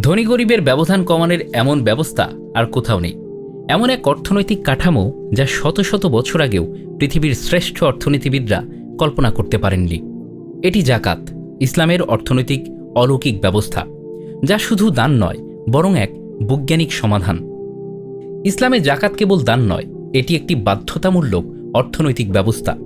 ধনী গরিবের ব্যবধান কমানোর এমন ব্যবস্থা আর কোথাও নেই। এমন এক অর্থনৈতিক কাঠামো যা শত শত বছর আগেও পৃথিবীর শ্রেষ্ঠ অর্থনীতিবিদরা কল্পনা করতে পারেননি। এটি জাকাত, ইসলামের অর্থনৈতিক অলৌকিক ব্যবস্থা, যা শুধু দান নয়, বরং এক বৈজ্ঞানিক সমাধান। ইসলামে জাকাত কেবল দান নয়, এটি একটি বাধ্যতামূলক অর্থনৈতিক ব্যবস্থা।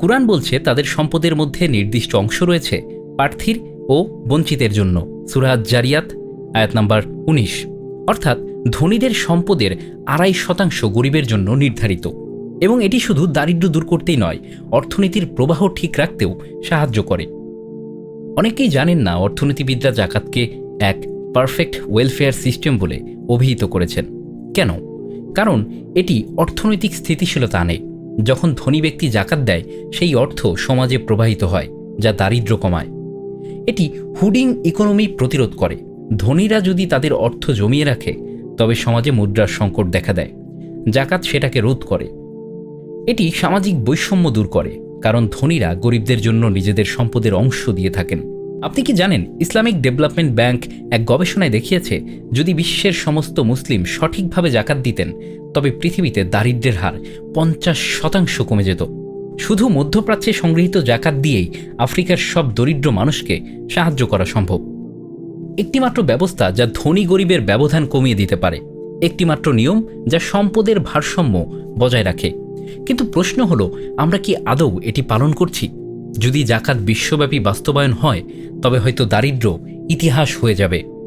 কুরআন বলছে তাদের সম্পদের মধ্যে নির্দিষ্ট অংশ রয়েছে প্রার্থীর ও বঞ্চিতের জন্য। সুরাজ জারিয়াত আয়াত নাম্বার উনিশ। অর্থাৎ ধনীদের সম্পদের আড়াই শতাংশ গরিবের জন্য নির্ধারিত। এবং এটি শুধু দারিদ্র্য দূর করতেই নয়, অর্থনীতির প্রবাহ ঠিক রাখতেও সাহায্য করে। অনেকেই জানেন না অর্থনীতিবিদরা জাকাতকে এক পারফেক্ট ওয়েলফেয়ার সিস্টেম বলে অভিহিত করেছেন। কেন? কারণ এটি অর্থনৈতিক স্থিতিশীলতা আনে। যখন ধনী ব্যক্তি জাকাত দেয়, সেই অর্থ সমাজে প্রবাহিত হয়, যা দারিদ্র্য কমায়। এটি হুডিং ইকোনমি প্রতিরোধ করে। ধনীরা যদি তাদের অর্থ জমিয়ে রাখে, তবে সমাজে মুদ্রার সংকট দেখা দেয়। জাকাত সেটাকে রোধ করে। এটি সামাজিক বৈষম্য দূর করে, কারণ ধনীরা গরিবদের জন্য নিজেদের সম্পদের অংশ দিয়ে থাকেন। আপনি কি জানেন, ইসলামিক ডেভেলপমেন্ট ব্যাংক এক গবেষণায় দেখিয়েছে, যদি বিশ্বের সমস্ত মুসলিম সঠিকভাবে জাকাত দিতেন, তবে পৃথিবীতে দারিদ্র্যের হার পঞ্চাশ শতাংশ কমে যেত। শুধু মধ্যপ্রাচ্যে সংগৃহীত জাকাত দিয়েই আফ্রিকার সব দরিদ্র মানুষকে সাহায্য করা সম্ভব। একটিমাত্র ব্যবস্থা যা ধনী গরিবের ব্যবধান কমিয়ে দিতে পারে, একটিমাত্র নিয়ম যা সম্পদের ভারসাম্য বজায় রাখে। কিন্তু প্রশ্ন হল, আমরা কি আদৌ এটি পালন করছি? যদি জাকাত বিশ্বব্যাপী বাস্তবায়ন হয়, তবে হয়তো দারিদ্র ইতিহাস হয়ে যাবে।